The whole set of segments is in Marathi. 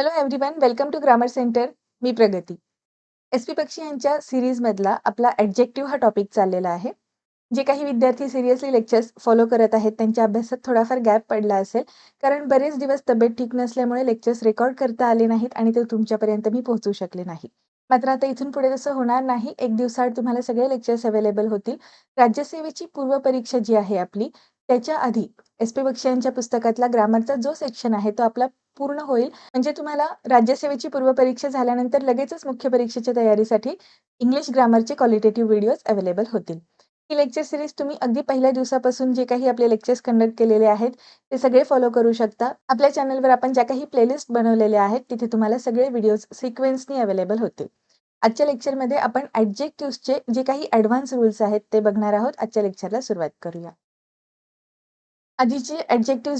Hello everyone welcome to grammar centre me Pragati. S P पक्षी यांच्या सिरीजमधला आपला ॲडजेक्टिव्ह हा टॉपिक चाललेला आहे. जे काही विद्यार्थी सिरियसली लेक्चर्स फॉलो करत आहेत त्यांच्या अभ्यासात थोडाफार गॅप पडला असेल. कारण बरेच दिवस तब्येत ठीक नसल्यामुळे लेक्चर्स रेकॉर्ड करता आले नाहीत आणि ते तुमच्यापर्यंत मी पोहोचू शकले नाही. मात्र आता इथून पुढे तसं होणार नाही. एक दिवसाआड तुम्हाला सगळे लेक्चर्स अवेलेबल होतील. राज्यसेवेची पूर्वपरीक्षा जी आहे आपली त्याच्या आधी एस पी बक्षी यांच्या पुस्तकातला ग्रामरचा जो सेक्शन आहे तो आपला पूर्ण होईल. म्हणजे तुम्हाला राज्यसेवेची पूर्वपरीक्षा झाल्यानंतर लगेचच मुख्य परीक्षेच्या तयारीसाठी इंग्लिश ग्रामरचे क्वालिटेटिव्ह व्हिडिओज अवेलेबल होतील. ही लेक्चर सिरीज तुम्ही अगदी पहिल्या दिवसापासून जे काही आपले लेक्चर्स कंडक्ट केलेले आहेत ते सगळे फॉलो करू शकता. आपल्या चॅनलवर आपण ज्या काही प्लेलिस्ट बनवलेल्या आहेत तिथे तुम्हाला सगळे व्हिडिओज सिक्वेन्सनी अवेलेबल होतील. आजच्या लेक्चरमध्ये आपण ॲडजेक्टिव्सचे जे काही ॲडव्हान्स रूल्स आहेत ते बघणार आहोत. आजच्या लेक्चरला सुरुवात करूया. आधीचे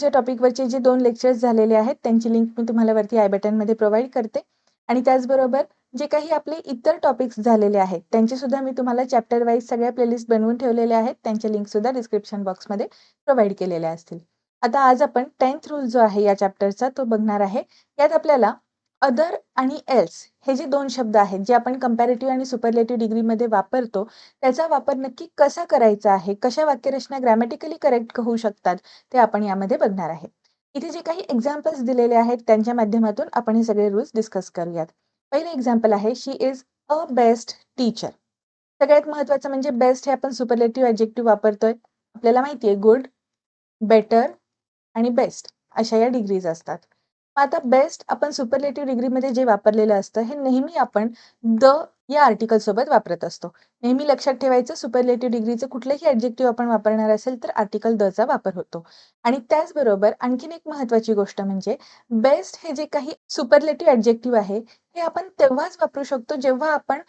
या टॉपिकवरचे जे दोन लेक्चर्स झालेले आहेत त्यांची लिंक मी तुम्हाला वरती आय बटनमध्ये प्रोव्हाइड करते. आणि त्याचबरोबर जे काही आपले इतर टॉपिक्स झालेले आहेत त्यांचे सुद्धा मी तुम्हाला चॅप्टर वाईज सगळ्या प्लेलिस्ट बनवून ठेवलेल्या आहेत त्यांच्या लिंकसुद्धा डिस्क्रिप्शन बॉक्समध्ये प्रोव्हाइड केलेल्या असतील. आता आज आपण टेन्थ रूल जो आहे या चॅप्टरचा तो बघणार आहे. यात आपल्याला अदर आणि एल्स हे जे दोन शब्द आहेत जे आपण कंपॅरेटिव्ह आणि सुपरलेटिव्ह डिग्रीमध्ये वापरतो त्याचा वापर नक्की कसा करायचा आहे कशा वाक्यरचना ग्रॅमॅटिकली करेक्ट होऊ शकतात ते आपण यामध्ये बघणार आहे. इथे जे काही एक्झाम्पल्स दिलेले आहेत त्यांच्या माध्यमातून आपण हे सगळे रूल्स डिस्कस करूयात. पहिलं एक्झाम्पल आहे she is a best teacher सगळ्यात महत्वाचं म्हणजे बेस्ट हे आपण सुपरलेटिव्ह ॲजेक्टिव्ह वापरतोय. आपल्याला माहिती आहे गुड बेटर आणि बेस्ट अशा या डिग्रीज असतात. आता बेस्ट आपण सुपरलेटिव्ह डिग्रीमध्ये जे वापरलेलं असतं हे नेहमी आपण द या आर्टिकल सोबत वापरत असतो. नेहमी लक्षात ठेवायचं सुपरलेटिव्ह डिग्रीचं कुठलंही ॲडजेक्टिव्ह आपण वापरणार असेल तर आर्टिकल द चा वापर होतो. आणि त्याचबरोबर आणखीन एक महत्वाची गोष्ट म्हणजे बेस्ट हे जे काही सुपरलेटिव्ह ॲडजेक्टिव्ह आहे हे आपण तेव्हाच वापरू शकतो जेव्हा आपण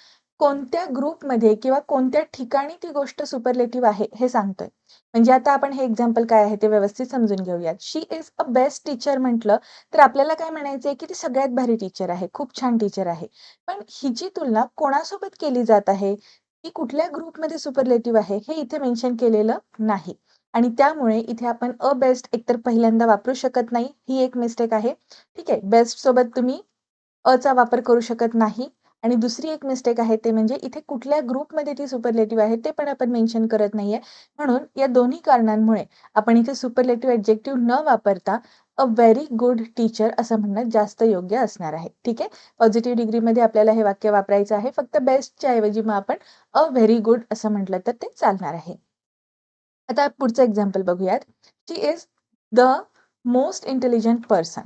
कोणत्या ग्रुपमध्ये किंवा कोणत्या ठिकाणी ती गोष्ट सुपरलेटिव्ह आहे हे सांगतोय. म्हणजे आता आपण हे एक्झाम्पल काय आहे ते व्यवस्थित समजून घेऊयात. She is a best teacher म्हटलं तर आपल्याला काय म्हणायचंय की ती सगळ्यात भारी टीचर आहे खूप छान टीचर आहे. पण हिची तुलना कोणासोबत केली जात आहे? ती कुठल्या ग्रुपमध्ये सुपरलेटिव्ह आहे हे इथे मेन्शन केलेलं नाही. आणि त्यामुळे इथे आपण अ बेस्ट एकतर पहिल्यांदा वापरू शकत नाही ही एक मिस्टेक आहे. ठीक आहे बेस्ट सोबत तुम्ही अचा वापर करू शकत नाही. आणि दुसरी एक मिस्टेक आहे ते म्हणजे इथे कुठल्या ग्रुपमध्ये ती सुपरलेटिव्ह आहे ते पण आपण मेन्शन करत नाहीये. म्हणून या दोन्ही कारणांमुळे आपण इथे सुपरलेटिव्ह ॲडजेक्टिव्ह न वापरता अ व्हेरी गुड टीचर असं म्हणणं जास्त योग्य असणार आहे. ठीक आहे? पॉझिटिव्ह डिग्रीमध्ये आपल्याला हे वाक्य वापरायचं आहे. फक्त बेस्टच्या ऐवजी मग आपण अ व्हेरी गुड असं म्हटलं तर ते चालणार आहे. आता पुढचं एक्झाम्पल बघूयात. She is the most intelligent person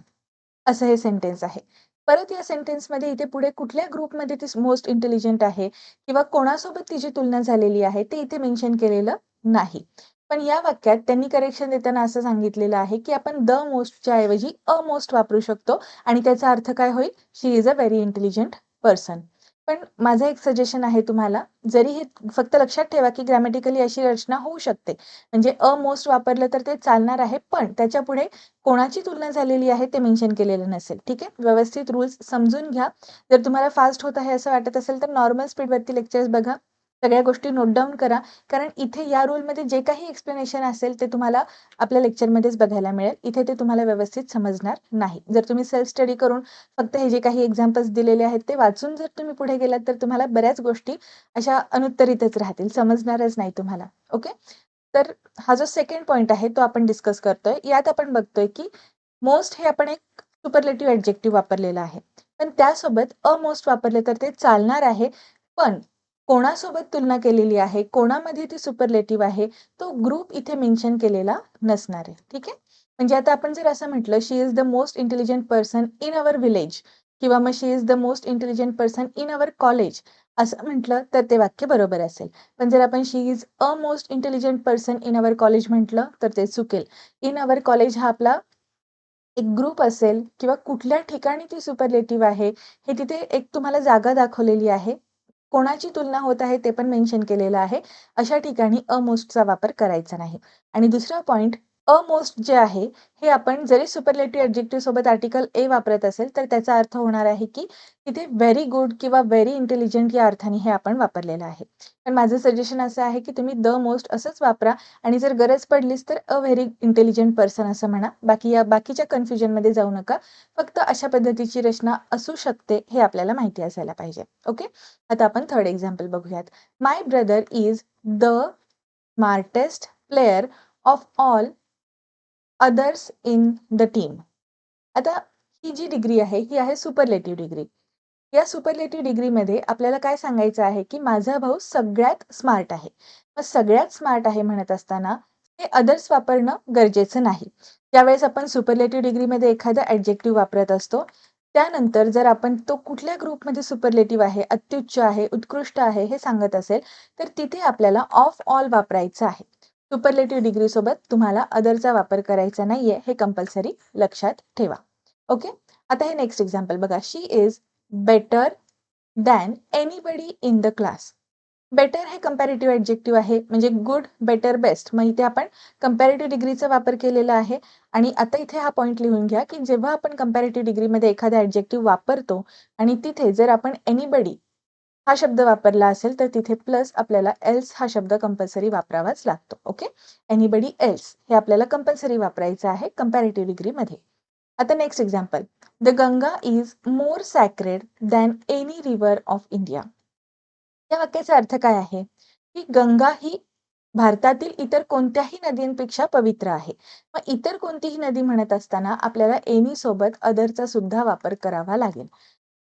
असं हे सेंटेन्स आहे. परत या सेंटेन्समध्ये इथे पुढे कुठल्या ग्रुपमध्ये ती मोस्ट इंटेलिजंट आहे किंवा कोणासोबत तिची तुलना झालेली आहे ते इथे मेन्शन केलेलं नाही. पण या वाक्यात त्यांनी करेक्शन देताना असं सांगितलेलं आहे की आपण द मोस्टच्या ऐवजी अ मोस्ट वापरू शकतो आणि त्याचा अर्थ काय होईल? She is a very intelligent person पण माझं एक सजेशन आहे तुम्हाला जरी हे फक्त लक्षात ठेवा की ग्रॅमॅटिकली अशी रचना होऊ शकते. म्हणजे अ मोस्ट वापरलं तर ते चालणार आहे पण त्याच्या पुढे कोणाची तुलना झालेली आहे ते मेन्शन केलेलं नसेल. ठीक आहे? व्यवस्थित रूल्स समजून घ्या. जर तुम्हाला फास्ट होत आहे असं वाटत असेल तर नॉर्मल स्पीडवरती लेक्चर्स बघा. सगळ्या गोष्टी नोट डाऊन करा. कारण इथे या रूलमध्ये जे काही एक्सप्लेनेशन असेल ते तुम्हाला आपल्या लेक्चरमध्येच बघायला मिळेल. इथे ते तुम्हाला व्यवस्थित समजणार नाही. जर तुम्ही सेल्फ स्टडी करून फक्त हे जे काही एक्झाम्पल्स दिलेले आहेत ते वाचून जर तुम्ही पुढे गेलात तर तुम्हाला बऱ्याच गोष्टी अशा अनुत्तरितच राहतील. समजणारच नाही तुम्हाला. ओके तर हा जो सेकंड पॉईंट आहे तो आपण डिस्कस करतोय. यात आपण बघतोय की मोस्ट हे आपण एक सुपरलेटिव्ह ॲडजेक्टिव्ह वापरलेलं आहे. पण त्यासोबत अमोस्ट वापरले तर ते चालणार आहे. पण कोणासोबत तुलना केलेली आहे? कोणामध्ये ती सुपरलेटिव्ह आहे? तो ग्रुप इथे मेन्शन केलेला नसणार आहे. ठीक आहे? म्हणजे आता आपण जर असं म्हटलं she is the most intelligent person in our village किंवा मग she is the most intelligent person in our college असं म्हटलं तर ते वाक्य बरोबर असेल. पण जर आपण she is a most intelligent person in our college म्हटलं तर ते चुकेल. इन अवर कॉलेज हा आपला एक ग्रुप असेल किंवा कुठल्या ठिकाणी ती सुपरलेटिव्ह आहे हे तिथे एक तुम्हाला जागा दाखवलेली आहे. कोणाची तुलना होत आहे ते पण मेन्शन केलेलं आहे. अशा ठिकाणी अ मोस्टचा वापर करायचा नाही. आणि दुसरा पॉईंट अ मोस्ट जे आहे हे आपण जरी सुपरलेटिव्ह ॲडजेक्टिव्ह सोबत आर्टिकल ए वापरत असेल तर त्याचा अर्थ होणार आहे की तिथे व्हेरी गुड किंवा व्हेरी इंटेलिजंट या अर्थाने हे आपण वापरलेलं आहे. पण माझं सजेशन असं आहे की तुम्ही द मोस्ट असंच वापरा आणि जर गरज पडलीच तर अ व्हेरी इंटेलिजंट पर्सन असं म्हणा. बाकी या बाकीच्या कन्फ्युजनमध्ये जाऊ नका. फक्त अशा पद्धतीची रचना असू शकते हे आपल्याला माहिती असायला पाहिजे. ओके आता आपण थर्ड एक्झाम्पल बघूयात. My brother is the smartest player of all others in the team आता ही जी डिग्री आहे ही आहे सुपरलेटिव्ह डिग्री या सुपरलेटिव्ह डिग्रीमध्ये आपल्याला काय सांगायचं आहे की माझा भाऊ सगळ्यात स्मार्ट आहे. मग सगळ्यात स्मार्ट आहे म्हणत असताना हे अदर्स वापरणं गरजेचं नाही. ज्यावेळेस आपण सुपरलेटिव्ह डिग्रीमध्ये एखादा ॲडजेक्टिव्ह वापरत असतो त्यानंतर जर आपण तो कुठल्या ग्रुपमध्ये सुपरलेटिव्ह आहे अत्युच्च आहे उत्कृष्ट आहे हे सांगत असेल तर तिथे आपल्याला ऑफ ऑल वापरायचं आहे. सुपरलेटिव्ह डिग्री सोबत तुम्हाला अदरचा वापर करायचा नाहीये हे कंपल्सरी लक्षात ठेवा. ओके आता हे नेक्स्ट एक्झाम्पल बघा. She is better than anybody in the class better हे कम्पॅरेटिव्ह ॲडजेक्टिव्ह आहे. म्हणजे गुड बेटर बेस्ट मग इथे आपण कम्पॅरेटिव्ह डिग्रीचा वापर केलेला आहे. आणि आता इथे हा पॉईंट लिहून घ्या की जेव्हा आपण कम्पॅरेटिव्ह डिग्रीमध्ये एखादा ॲडजेक्टिव्ह वापरतो आणि तिथे जर आपण एनीबडी हा शब्द वापरला असेल तर तिथे प्लस आपल्याला एल्स हा शब्द कंपल्सरी वापरावाच लागतो ओके एनिबडी एल्स हे आपल्याला कंपल्सरी वापरायचं आहे कंपॅरेटिव्ह डिग्रीमध्ये आता next example the Ganga is more sacred than any river of India या वाक्याचा अर्थ काय आहे? की गंगा ही भारतातील इतर कोणत्याही नदींपेक्षा पवित्र आहे. मग इतर कोणतीही नदी म्हणत असताना आपल्याला एनी सोबत अदरचा सुद्धा वापर करावा लागेल.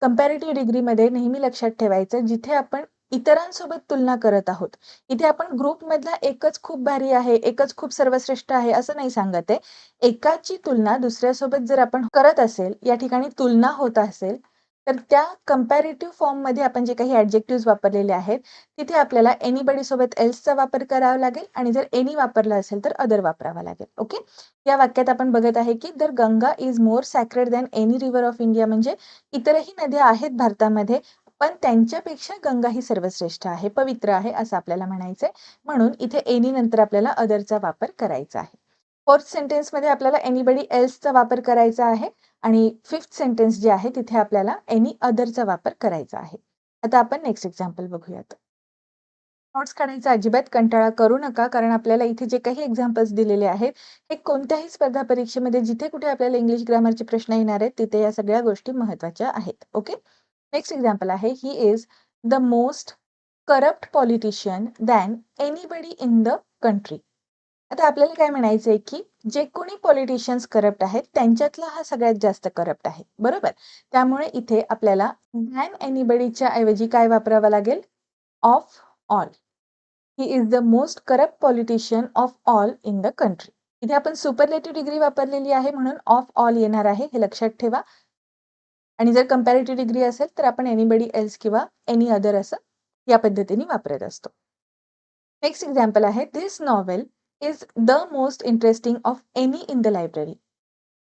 कम्पॅरेटिव्ह डिग्रीमध्ये नेहमी लक्षात ठेवायचं जिथे आपण इतरांसोबत तुलना करत आहोत. इथे आपण ग्रुपमधला एकच खूप भारी आहे एकच खूप सर्वश्रेष्ठ आहे असं नाही सांगत आहे. एकाची तुलना दुसऱ्यासोबत जर आपण करत असेल या ठिकाणी तुलना होत असेल तर त्या कंपॅरेटिव्ह फॉर्ममध्ये आपण जे काही ॲडजेक्टिव्ह वापरलेले आहेत तिथे आपल्याला एनीबडी सोबत एल्सचा वापर करावा लागेल आणि जर एनी वापरला असेल तर अदर वापरावा लागेल. ओके या वाक्यात आपण बघत आहे की the Ganga is more sacred than any river of India म्हणजे इतरही नद्या आहेत भारतामध्ये पण त्यांच्यापेक्षा गंगा ही सर्वश्रेष्ठ आहे पवित्र आहे असं आपल्याला म्हणायचंय. म्हणून इथे एनी नंतर आपल्याला अदरचा वापर करायचा आहे. फोर्थ सेंटेन्समध्ये आपल्याला एनीबडी एल्सचा वापर करायचा आहे. आणि फिफ्थ सेंटेन्स जे आहे तिथे आपल्याला एनी अदरचा वापर करायचा आहे. आता आपण नेक्स्ट एक्झाम्पल बघूयात. नोट्स काढायचा अजिबात कंटाळा करू नका कारण आपल्याला इथे जे काही एक्झाम्पल्स दिलेले आहेत हे कोणत्याही स्पर्धा परीक्षेमध्ये जिथे कुठे आपल्याला इंग्लिश ग्रामरचे प्रश्न येणार आहेत तिथे या सगळ्या गोष्टी महत्त्वाच्या आहेत. ओके नेक्स्ट एक्झाम्पल आहे he is the most corrupt politician than anybody in the country आता आपल्याला काय म्हणायचं आहे की जे कोणी पॉलिटिशियन्स करप्ट आहेत त्यांच्यातला हा सगळ्यात जास्त करप्ट आहे. बरोबर? त्यामुळे इथे आपल्याला दॅन एनीबडीच्या ऐवजी काय वापरावं लागेल? Of all he is the most corrupt politician of all in the country इथे आपण सुपरलेटिव्ह डिग्री वापरलेली आहे म्हणून ऑफ ऑल येणार आहे हे लक्षात ठेवा. आणि जर कम्पॅरेटिव्ह डिग्री असेल तर आपण एनीबडी एल्स किंवा एनी अदर असं या पद्धतीने वापरत असतो. नेक्स्ट एक्झाम्पल आहे this novel is the most interesting of any in the library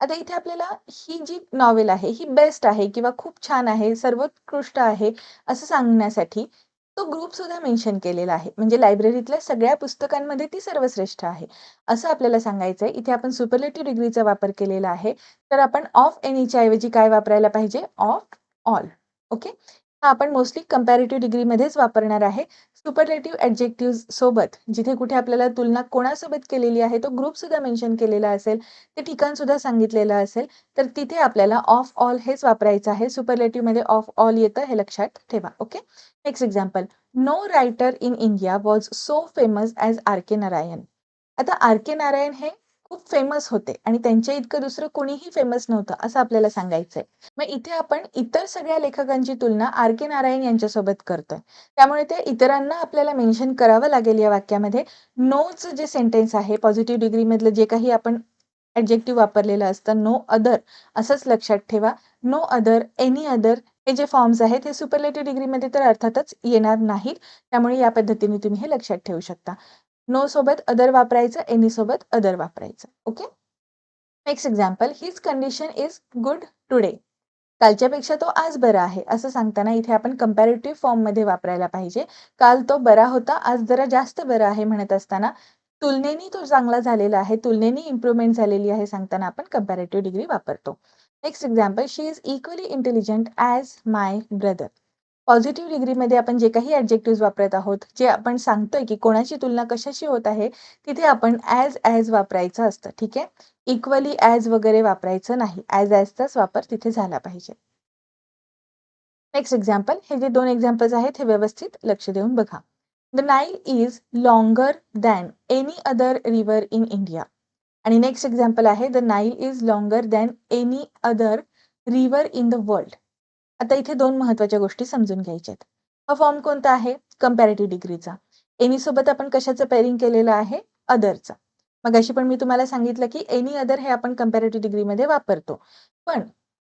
आता इथे आपल्याला ही जी नॉवेल आहे ही बेस्ट आहे किंवा खूप छान आहे सर्वोत्कृष्ट आहे असं सांगण्यासाठी तो ग्रुप सुद्धा मेन्शन केलेला आहे. म्हणजे लायब्ररीतल्या सगळ्या पुस्तकांमध्ये ती सर्वश्रेष्ठ आहे. असं आपल्याला सांगायचं आहे इथे आपण सुपरलेटिव्ह डिग्रीचा वापर केलेला आहे. तर आपण ऑफ एनीच्या ऐवजी काय वापरायला पाहिजे? ऑफ ऑल ओके हा आपण मोस्टली कंपॅरेटिव्ह डिग्रीमध्येच वापरणार आहे. सुपरलेटिव्ह ॲडजेक्टिव्ह सोबत जिथे कुठे आपल्याला तुलना कोणासोबत केलेली आहे तो ग्रुप सुद्धा मेन्शन केलेला असेल ते ठिकाण सुद्धा सांगितलेलं असेल तर तिथे आपल्याला ऑफ ऑल हेच वापरायचं आहे. सुपरलेटिव्हमध्ये ऑफ ऑल येतं हे लक्षात ठेवा okay next example no writer in India was so famous as R K Narayan आता आर के नारायण हे खूप फेमस होते आणि त्यांच्या इतकं दुसरं कोणीही फेमस नव्हतं असं आपल्याला सांगायचंय. मग इथे आपण इतर सगळ्या लेखकांची तुलना आर के नारायण यांच्यासोबत करतोय. त्यामुळे ते इतरांना आपल्याला मेन्शन करावं लागेल या वाक्यामध्ये. नोच जे सेंटेन्स आहे पॉझिटिव्ह डिग्री मधलं जे काही आपण ॲडजेक्टिव्ह वापरलेलं असतं नो अदर असंच लक्षात ठेवा. नो अदर एनी अदर हे जे फॉर्म्स आहेत हे सुपरलेटिव्ह डिग्रीमध्ये तर अर्थातच येणार नाहीत. त्यामुळे या पद्धतीने तुम्ही हे लक्षात ठेवू शकता. नो सोबत अदर वापरायचं एनी सोबत अदर वापरायचं. Okay next example his condition is good today कालच्यापेक्षा तो आज बरा आहे. असं सांगताना इथे आपण कम्पॅरेटिव्ह फॉर्ममध्ये वापरायला पाहिजे. काल तो बरा होता आज जरा जास्त बरा आहे म्हणत असताना तुलनेनी तो चांगला झालेला आहे तुलनेने इम्प्रुव्हमेंट झालेली आहे सांगताना आपण कम्पॅरेटिव्ह डिग्री वापरतो. Next example she is equally intelligent as my brother positive डिग्रीमध्ये आपण जे काही ॲडजेक्टिव्ह वापरत आहोत जे आपण सांगतोय की कोणाची तुलना कशाशी होत आहे तिथे आपण ॲज ॲज वापरायचं असतं ठीक आहे? इक्वली ॲज वगैरे वापरायचं नाही. ॲज ॲजचाच वापर तिथे झाला पाहिजे. नेक्स्ट एक्झाम्पल हे जे दोन एक्झाम्पल्स आहेत हे व्यवस्थित लक्ष देऊन बघा. The Nile is longer than any other river in India आणि नेक्स्ट एक्झाम्पल आहे the Nile is longer than any other river in the world आता इथे दोन महत्त्वाच्या गोष्टी समजून घ्यायच्या आहेत हा फॉर्म कोणता आहे? कम्पॅरेटिव्ह डिग्रीचा एनी सोबत आपण कशाचं पेअरिंग केलेलं आहे? अदरचा मग अशी पण मी तुम्हाला सांगितलं की एनी अदर हे आपण कम्पॅरेटिव्ह डिग्रीमध्ये वापरतो. पण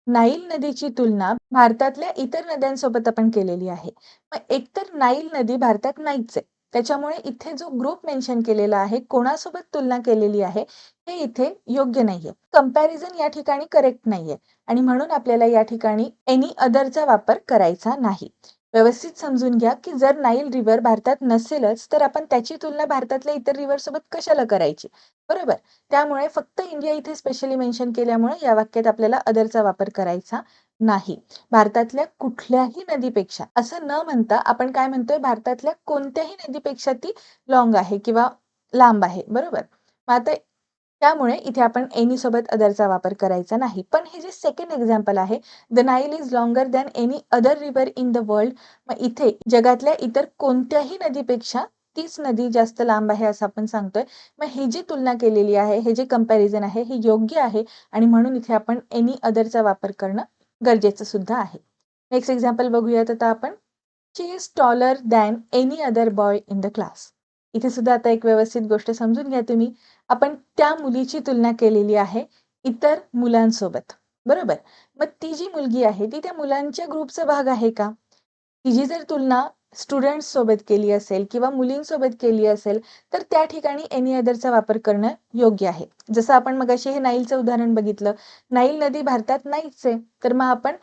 नाईल नदीची तुलना भारतातल्या इतर नद्यांसोबत आपण केलेली आहे. मग एकतर नाईल नदी भारतात नाहीच आहे. त्याच्यामुळे इथे जो ग्रुप मेन्शन केलेला आहे कोणासोबत तुलना केलेली आहे हे इथे योग्य नाहीये. कंपॅरिझन या ठिकाणी करेक्ट नाहीये. आणि म्हणून आपल्याला या ठिकाणी एनी अदरचा वापर करायचा नाही. व्यवस्थित समजून घ्या की जर नाईल रिव्हर भारतात नसेलच तर आपण त्याची तुलना भारतातल्या इतर रिव्हर सोबत कशाला करायची? बरोबर? त्यामुळे फक्त इंडिया इथे स्पेशली मेन्शन केल्यामुळे या वाक्यात आपल्याला अदरचा वापर करायचा नाही. भारतातल्या कुठल्याही नदीपेक्षा असं न म्हणता आपण काय म्हणतोय? भारतातल्या कोणत्याही नदीपेक्षा ती लॉंग आहे किंवा लांब आहे. बरोबर? मग आता त्यामुळे इथे आपण एनी सोबत अदरचा वापर करायचा नाही. पण हे जे सेकंड एक्झाम्पल आहे the Nile is longer than any other river in the world मग इथे जगातल्या इतर कोणत्याही नदीपेक्षा तीच नदी जास्त लांब आहे असं आपण सांगतोय. मग ही जी तुलना केलेली आहे हे जे कंपॅरिझन आहे हे योग्य आहे आणि म्हणून इथे आपण एनी अदरचा वापर करणं गरजेचं सुद्धा आहे. नेक्स्ट एक्झाम्पल बघूयात आता आपण. She is taller than any other boy in the class इथे सुद्धा आता एक व्यवस्थित गोष्ट समजून घ्या तुम्ही. आपण त्या मुलीची तुलना केलेली आहे इतर मुलांसोबत. बरोबर? मग ती जी मुलगी आहे ती त्या मुलांच्या ग्रुपचा भाग आहे का? तिची जर तुलना स्टुडंट्स सोबत केली असेल किंवा मुलींसोबत केली असेल तर त्या ठिकाणी एनी अदरचा वापर करणं योग्य आहे. जसं आपण मगाशी हे नाईलचं उदाहरण बघितलं. नाईल नदी भारतात नाहीच आहे तर मग आपण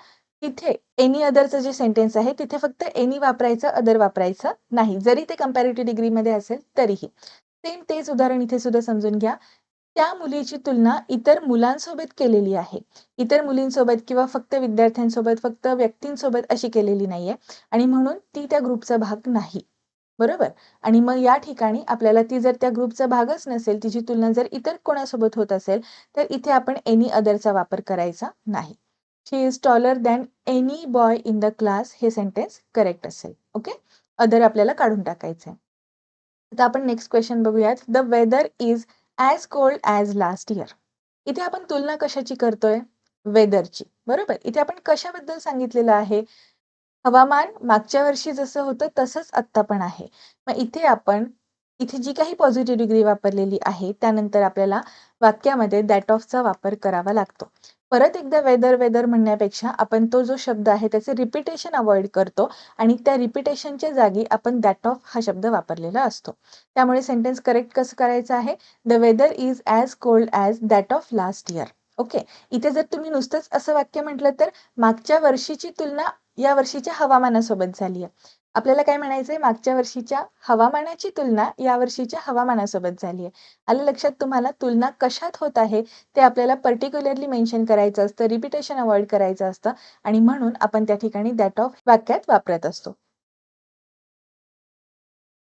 तिथे एनी अदरचं जे सेंटेन्स आहे तिथे फक्त एनी वापरायचं अदर वापरायचं नाही. जरी ते कम्पॅरेटिव्ह डिग्रीमध्ये असेल तरीही. सेम तेच उदाहरण इथे सुद्धा समजून घ्या. त्या मुलीची तुलना इतर मुलांसोबत केलेली आहे. इतर मुलींसोबत किंवा फक्त विद्यार्थ्यांसोबत फक्त व्यक्तींसोबत अशी केलेली नाहीये. आणि म्हणून ती त्या ग्रुपचा भाग नाही. बरोबर? आणि मग या ठिकाणी आपल्याला ती जर त्या ग्रुपचा भागच नसेल तिची तुलना जर इतर कोणासोबत होत असेल तर इथे आपण एनी अदरचा वापर करायचा नाही. She is taller than any boy in the class हे सेंटेन्स करेक्ट असेल. ओके अदर आपल्याला काढून टाकायचं आहे आता आपण नेक्स्ट क्वेश्चन बघूयात. The weather is as cold as last year इथे आपण तुलना कशाची करतोय? वेदरची बरोबर? इथे आपण कशाबद्दल सांगितलेलं आहे? हवामान मागच्या वर्षी जसं होतं तसंच आत्ता पण आहे. मग इथे आपण इथे जी काही पॉझिटिव्ह डिग्री वापरलेली आहे त्यानंतर आपल्याला वाक्यामध्ये दॅट ऑफचा वापर करावा लागतो. परत एकदा वेदर वेदर म्हणण्यापेक्षा आपण तो जो शब्द आहे त्याचे रिपिटेशन अवॉइड करतो आणि त्या रिपिटेशनच्या जागी आपण दॅट ऑफ हा शब्द वापरलेला असतो. त्यामुळे सेंटेन्स करेक्ट कसं करायचं आहे? The weather is as cold as that of last year okay इथे जर तुम्ही नुसतंच असं वाक्य म्हटलं तर मागच्या वर्षीची तुलना या वर्षीच्या हवामानासोबत झाली आहे. आपल्याला काय म्हणायचंय? मागच्या वर्षीच्या हवामानाची तुलना या वर्षीच्या हवामानासोबत झाली आहे. आलं लक्षात तुम्हाला? तुलना कशात होत आहे? ते आपल्याला पर्टिक्युलरली मेन्शन करायचं असतं रिपिटेशन अवॉइड करायचं असतं आणि म्हणून आपण त्या ठिकाणी दॅट ऑफ वाक्यात वापरत असतो.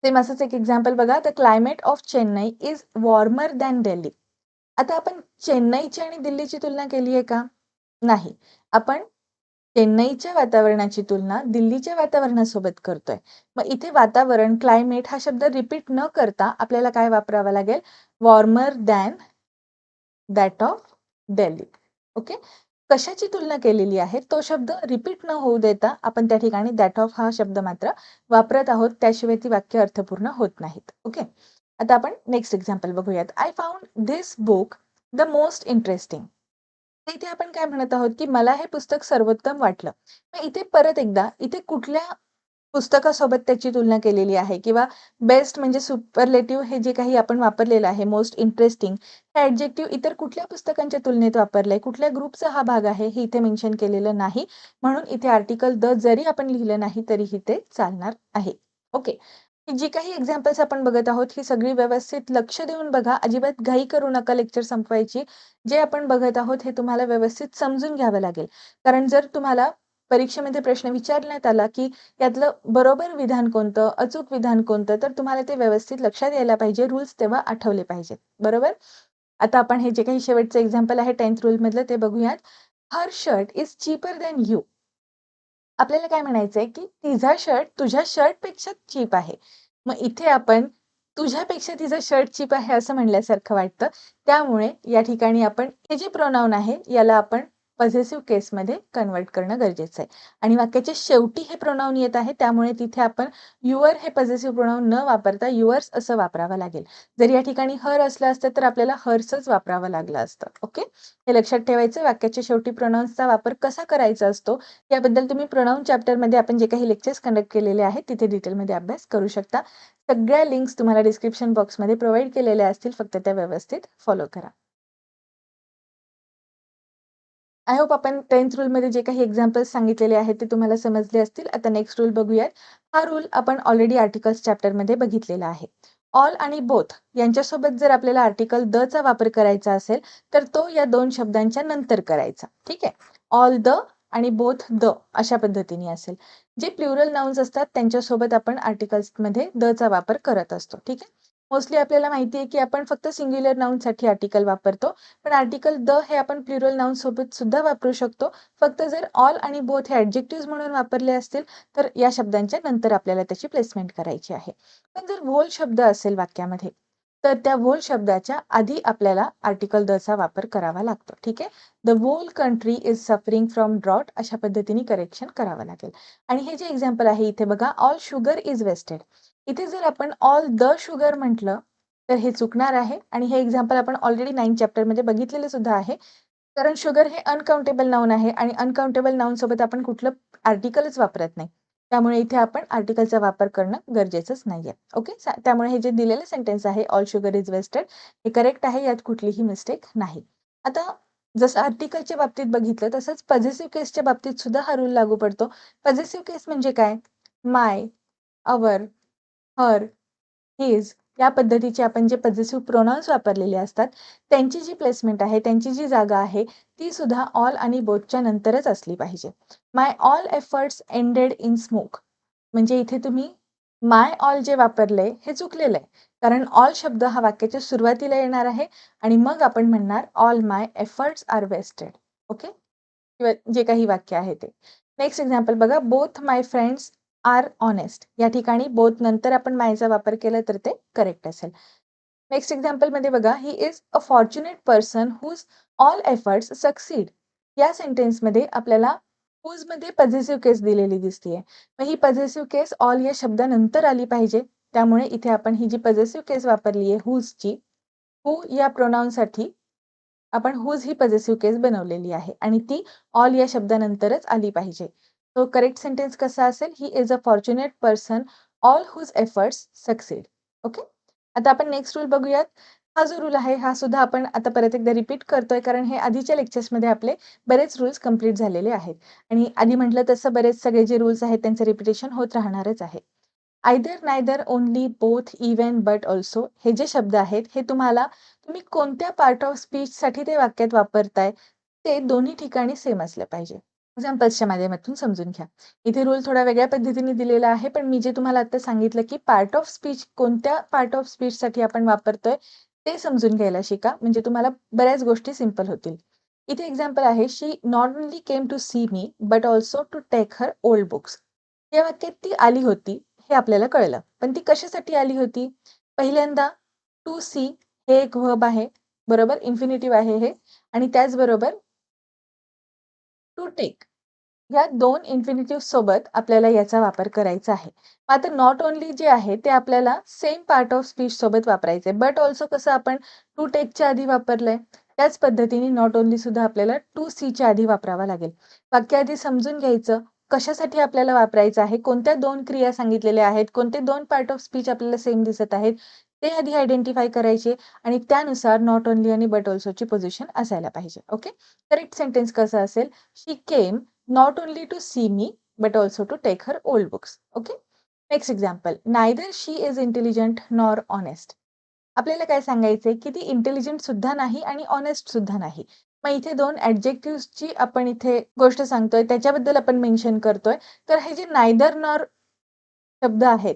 सेम असंच एक एक्झाम्पल बघा. The climate of Chennai is warmer than Delhi आता आपण चेन्नईची आणि दिल्लीची तुलना केली आहे का? नाही. आपण चेन्नईच्या वातावरणाची तुलना दिल्लीच्या वातावरणासोबत करतोय. मग इथे वातावरण क्लायमेट हा शब्द रिपीट न करता आपल्याला काय वापरावा लागेल? Warmer than that of Delhi okay कशाची तुलना केलेली आहे? तो शब्द रिपीट न होऊ देता आपण त्या ठिकाणी दॅट ऑफ हा शब्द मात्र वापरत आहोत. त्याशिवाय ती वाक्य अर्थपूर्ण होत नाहीत. ओके आता आपण नेक्स्ट एक्झाम्पल बघूयात. I found this book the most interesting इथे आपण काय म्हणत आहोत की मला हे पुस्तक सर्वोत्तम वाटलं. मग इथे परत एकदा इथे कुठल्या पुस्तकासोबत त्याची तुलना केलेली आहे? किंवा बेस्ट म्हणजे सुपरलेटिव्ह हे जे काही आपण वापरलेलं आहे मोस्ट इंटरेस्टिंग हे ऍडजेक्टिव्ह इतर कुठल्या पुस्तकांच्या तुलनेत वापरलंय? कुठल्या ग्रुपचा हा भाग आहे? हे इथे मेन्शन केलेलं नाही. म्हणून इथे आर्टिकल द जरी आपण लिहिलं नाही तरीही ते चालणार आहे. ओके जी काही एक्झाम्पल्स आपण बघत आहोत, ही सगळी व्यवस्थित लक्ष देऊन बघा. अजिबात घाई करू नका लेक्चर संपवायची. जे आपण बघत आहोत, हे तुम्हाला व्यवस्थित समजून घ्यावं लागेल. कारण जर तुम्हाला परीक्षेमध्ये प्रश्न विचारण्यात आला, की यातलं बरोबर विधान कोणतं, अचूक विधान कोणतं, तर तुम्हाला ते व्यवस्थित लक्षात यायला पाहिजे. रूल्स तेव्हा आठवले पाहिजेत. बरोबर? आता आपण हे जे काही शेवटचं एक्झाम्पल आहे 10th रूलमधलं ते बघूयात. Her shirt is cheaper than you. आपल्याला काय म्हणायचंय, की तिचा शर्ट तुझ्या शर्टपेक्षा चीप आहे. मग इथे आपण तुझ्यापेक्षा तिचा शर्ट चीप आहे असं म्हणल्यासारखं वाटतं. त्यामुळे या ठिकाणी आपण हे जे प्रोनाउन आहे याला आपण पॉझेसिव्ह केसमध्ये कन्व्हर्ट करणं गरजेचं आहे. आणि वाक्याच्या शेवटी हे प्रोनाउन येत आहे त्यामुळे तिथे आपण युअर हे पॉझेसिव्ह प्रोनाऊन न वापरता युअर्स असं वापरावं लागेल. जर या ठिकाणी हर असलं असतं तर आपल्याला हर्सच वापरावं लागलं असतं. ओके? हे लक्षात ठेवायचं. वाक्याच्या शेवटी प्रोनाउन्सचा वापर कसा करायचा असतो याबद्दल तुम्ही प्रोनाउन चॅप्टरमध्ये आपण जे काही लेक्चर्स कंडक्ट केलेले आहेत तिथे डिटेलमध्ये अभ्यास करू शकता. सगळ्या लिंक्स तुम्हाला डिस्क्रिप्शन बॉक्समध्ये प्रोव्हाइड केलेल्या असतील. फक्त त्या व्यवस्थित फॉलो करा. आय होप आपण 10th रूलमध्ये जे काही एक्झाम्पल्स सांगितलेले आहेत ते तुम्हाला समजले असतील. आता नेक्स्ट रूल बघूयात. हा रूल आपण ऑलरेडी आर्टिकल्स चॅप्टरमध्ये बघितलेला आहे. ऑल आणि बोथ यांच्यासोबत जर आपल्याला आर्टिकल द चा वापर करायचा असेल, तर तो या दोन शब्दांच्या नंतर करायचा. ठीक आहे? ऑल द आणि बोथ द अशा पद्धतीने असेल. जे प्लुरल नाउन्स असतात त्यांच्यासोबत आपण आर्टिकल्समध्ये द चा वापर करत असतो. ठीक आहे? मोस्टली आपल्याला माहिती आहे, की आपण फक्त सिंग्युलर नाउनसाठी आर्टिकल वापरतो. पण आर्टिकल द हे आपण प्लुरल नाउन सोबत सुद्धा वापरू शकतो. फक्त जर ऑल आणि बोथ हे ऍडजेक्टिव्ह म्हणून वापरले असतील, तर या शब्दांच्या नंतर आपल्याला त्याची प्लेसमेंट करायची आहे. पण जर व्होल शब्द असेल वाक्यामध्ये, तर त्या व्होल शब्दाच्या आधी आपल्याला आर्टिकल द चा वापर करावा लागतो. ठीक आहे? The whole country is suffering from drought अशा पद्धतीने करेक्शन करावं लागेल. आणि हे जे एक्झाम्पल आहे इथे बघा ऑल शुगर इज वेस्टेड. इथे जर आपण ऑल द शुगर म्हटलं, तर हे चुकणार आहे आणि हे एक्झाम्पल आपण ऑलरेडी नाईन चॅप्टरमध्ये बघितलेलं सुद्धा आहे. कारण शुगर हे अनकाउंटेबल नाऊन आहे आणि अनकाउंटेबल नाऊनसोबत आपण कुठलं आर्टिकलच वापरत नाही. त्यामुळे इथे आपण आर्टिकलचा वापर करणं गरजेचंच नाही आहे ओके? त्यामुळे हे जे दिलेलं सेंटेन्स आहे ऑल शुगर इज वेस्टेड हे करेक्ट आहे. यात कुठलीही मिस्टेक नाही. आता जसं आर्टिकलच्या बाबतीत बघितलं तसंच पॉझिटिव्ह केसच्या बाबतीत सुद्धा हा रूल लागू पडतो. पॉझिटिव्ह केस म्हणजे काय? माय, अवर, हर, हिज या पद्धतीचे आपण जे पजेसिव्ह प्रोनाउन्स वापरलेले असतात, त्यांची जी प्लेसमेंट आहे, त्यांची जी जागा आहे, ती सुद्धा ऑल आणि बोथच्या नंतरच असली पाहिजे. My all efforts ended in smoke म्हणजे इथे तुम्ही माय ऑल जे वापरलंय हे चुकलेलं आहे. कारण ऑल शब्द हा वाक्याच्या सुरुवातीला येणार आहे आणि मग आपण म्हणणार all my efforts are wasted. Okay? किंवा जे काही वाक्य आहे ते. नेक्स्ट एक्झाम्पल बघा. Both my friends are honest. या ठिकाणी बोथ नंतर आपण मायचा वापर केला तर ते करेक्ट असेल. नेक्स्ट एक्झाम्पलमध्ये बघा. He is a fortunate person whose all efforts succeed. या सेंटेन्समध्ये आपल्याला हुजमध्ये पॉझेसिव्ह केस दिलेली दिसतीये. मग ही पॉझेसिव्ह केस ऑल या शब्दानंतर आली पाहिजे. त्यामुळे इथे आपण ही जी पॉझेसिव्ह केस वापरली आहे हुजची, हू या प्रोनाऊनसाठी आपण हुज ही पॉझेसिव्ह केस बनवलेली आहे आणि ती ऑल या शब्दानंतरच आली पाहिजे. तो करेक्ट सेंटेन्स कसा असेल? He is a fortunate person all whose efforts succeed okay? आता आपण नेक्स्ट रूल बघूयात. हा जो रूल आहे हा सुद्धा आपण आता परत एकदा रिपीट करतोय कारण हे आधीच्या लेक्चर्समध्ये आपले बरेच रूल्स कंप्लीट झालेले आहेत. आणि आधी म्हटलं तसं बरेच सगळे जे रूल्स आहेत त्यांचं रिपिटेशन होत राहणारच आहे. Either, neither, only, both, even, but also हे जे शब्द आहेत हे तुम्हाला तुम्ही कोणत्या पार्ट ऑफ स्पीचसाठी ते वाक्यात वापरताय, ते दोन्ही ठिकाणी सेम असलं पाहिजे. एक्झाम्पल्सच्या माध्यमातून समजून घ्या. इथे रूल थोडा वेगळ्या पद्धतीने दिलेला आहे, पण मी जे तुम्हाला आता सांगितलं, की पार्ट ऑफ स्पीच कोणत्या पार्ट ऑफ स्पीचसाठी आपण वापरतोय, ते समजून घ्यायला शिका. म्हणजे तुम्हाला बऱ्याच गोष्टी सिंपल होतील. इथे एक्झाम्पल आहे, she not only came to see me, but also to take her old books. या वाक्यात ती आली होती, हे आपल्याला कळलं. पण ती कशासाठी आली होती? पहिल्यांदा टू सी हे एक व्हर्ब आहे, बरोबर? इन्फिनिटिव्ह आहे हे आणि त्याचबरोबर टू टेक या दोन इन्फिनिटिव्ह सोबत आपल्याला याचा वापर करायचा आहे. मात्र नॉट ओन्ली जे आहे ते आपल्याला सेम पार्ट ऑफ स्पीच सोबत वापरायचे बट ऑल्सो कसं आपण टू टेकच्या आधी वापरलंय, त्याच पद्धतीने नॉट ओनली सुद्धा आपल्याला टू सीच्या आधी वापरावा लागेल. वाक्य आधी समजून घ्यायचं, कशासाठी आपल्याला वापरायचं आहे, कोणत्या दोन क्रिया सांगितलेल्या आहेत, कोणते दोन पार्ट ऑफ स्पीच आपल्याला सेम दिसत आहेत, ते आधी आयडेंटिफाय करायचे आणि त्यानुसार नॉट ओन्ली आणि बट ऑल्सोची पोझिशन असायला पाहिजे. ओके? करेक्ट सेंटेन्स कसं असेल? She came not only to see me, but also to take her old books. Okay? Next example neither she is intelligent nor honest आपल्याला काय सांगायचंय की ती इंटेलिजंट सुद्धा नाही आणि ऑनेस्ट सुद्धा नाही मग इथे दोन ऍडजेक्टिव्हची आपण इथे गोष्ट सांगतोय त्याच्याबद्दल आपण मेन्शन करतोय तर हे जे नायदर नॉर शब्द आहेत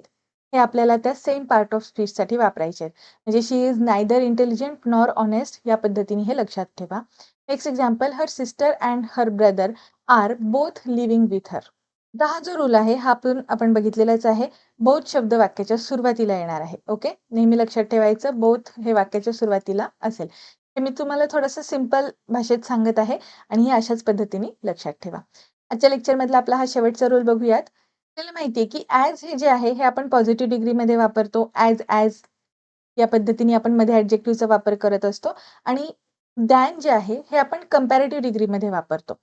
हे आपल्याला त्या सेम पार्ट ऑफ स्पीचसाठी वापरायचे आहेत. म्हणजे she is neither intelligent nor honest या पद्धतीने हे लक्षात ठेवा. Next example her sister and her brother are both living with her आता हा जो रूल आहे हा आपण आपण बघितलेलाच आहे. बोथ शब्द वाक्याच्या सुरुवातीला येणार आहे. ओके नेहमी लक्षात ठेवायचं बोथ हे वाक्याच्या सुरुवातीला असेल. हे मी तुम्हाला थोडंसं सिंपल भाषेत सांगत आहे आणि हे अशाच पद्धतीने लक्षात ठेवा. आजच्या लेक्चरमधला आपला हा शेवटचा रूल बघूयात. आपल्याला माहिती आहे की ॲज हे जे आहे हे आपण पॉझिटिव्ह डिग्रीमध्ये वापरतो. ॲज ॲज या पद्धतीने आपण मध्ये ॲडजेक्टिव्हचा वापर करत असतो. आणि दॅन जे आहे हे आपण कम्पॅरेटिव्ह डिग्रीमध्ये वापरतो.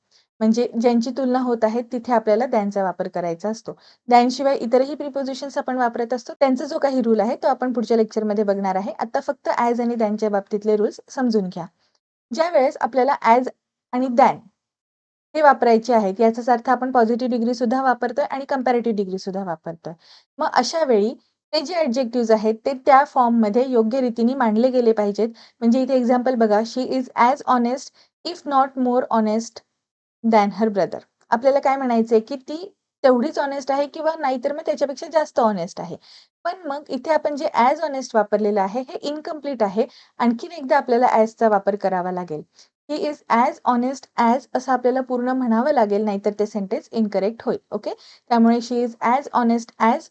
म्हणजे ज्यांची तुलना होत आहे तिथे आपल्याला दॅनचा वापर करायचा असतो. दॅनशिवाय इतरही प्रिपोजिशन्स आपण वापरत असतो. त्यांचा जो काही रूल आहे तो आपण पुढच्या लेक्चरमध्ये बघणार आहे. आता फक्त ॲज आणि दॅनच्या बाबतीतले रूल्स समजून घ्या. ज्या वेळेस आपल्याला ॲज आणि दॅन हे वापरायचे आहेत. याचाच अर्थ आपण पॉझिटिव्ह डिग्री सुद्धा वापरतोय आणि कम्पॅरेटिव्ह डिग्री सुद्धा वापरतोय. मग अशा वेळी ते जे ऍडजेक्टिव्ह आहेत ते त्या फॉर्ममध्ये योग्य रीतीने मांडले गेले पाहिजेत. म्हणजे इथे एक्झाम्पल बघा she is as honest if not more honest than her brother आपल्याला काय म्हणायचंय की ती तेवढीच ऑनेस्ट आहे किंवा नाहीतर मग त्याच्यापेक्षा जास्त ऑनेस्ट आहे. पण मग इथे आपण जे ॲज ऑनेस्ट वापरलेलं आहे हे इनकम्प्लीट आहे. आणखीन एकदा आपल्याला ॲजचा वापर करावा लागेल. He is as honest as असं आपल्याला पूर्ण म्हणावं लागेल नाहीतर ते सेंटेन्स इनकरेक्ट होईल ओके त्यामुळे she is as honest as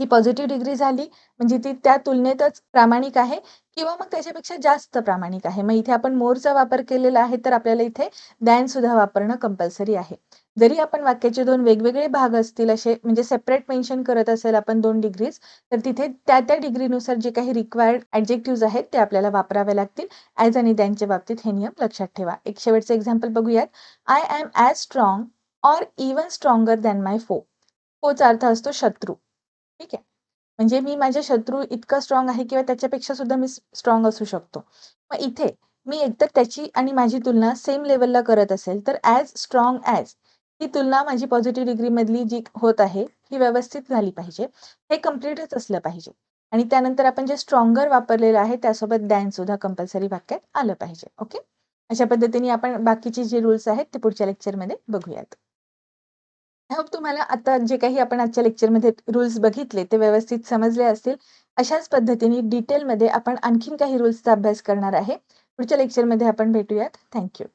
he positive degree झाली म्हणजे ती त्या तुलनेतच प्रामाणिक आहे किंवा मग त्याच्यापेक्षा जास्त प्रामाणिक आहे. मग इथे आपण मोरचा वापर केलेला आहे तर आपल्याला इथे दॅन सुद्धा वापरणं कंपल्सरी आहे. जरी आपण वाक्याचे दोन वेगवेगळे भाग असतील असे म्हणजे सेपरेट मेन्शन करत असेल आपण दोन डिग्रीज तर तिथे त्या त्या डिग्रीनुसार जे काही रिक्वायर्ड ऍडजेक्टिव्ह आहेत ते आपल्याला वापरावे लागतील. ॲज आणि दॅनच्या बाबतीत हे नियम लक्षात ठेवा. एक शेवटचं एक्झाम्पल बघूयात. I am as strong or even stronger than my foe फोचा अर्थ असतो शत्रू. ठीक आहे. म्हणजे मी माझ्या शत्रू इतका स्ट्रॉंग आहे किंवा त्याच्यापेक्षा सुद्धा मी स्ट्रॉंग असू शकतो. मग इथे मी एकतर त्याची आणि माझी तुलना सेम लेवलला करत असेल तर ॲज स्ट्रॉंग ॲज ही तुलना माझी पॉझिटिव्ह डिग्री मधली जी होत आहे ही व्यवस्थित झाली पाहिजे. हे कम्प्लीटच असलं पाहिजे. आणि त्यानंतर आपण जे स्ट्रॉंगर वापरलेलं आहे त्यासोबत डॅन सुद्धा कंपल्सरी वाक्यात आलं पाहिजे. ओके अशा पद्धतीने आपण बाकीचे जे रूल्स आहेत ते पुढच्या लेक्चरमध्ये बघूयात. होप तुम्हाला आता जे काही आपण आजच्या लेक्चरमध्ये रूल्स बघितले ते व्यवस्थित समजले असतील अशाच पद्धतीने डिटेलमध्ये आपण आणखीन काही रूल्सचा अभ्यास करणार आहे. पुढच्या लेक्चरमध्ये आपण भेटूयात. थँक्यू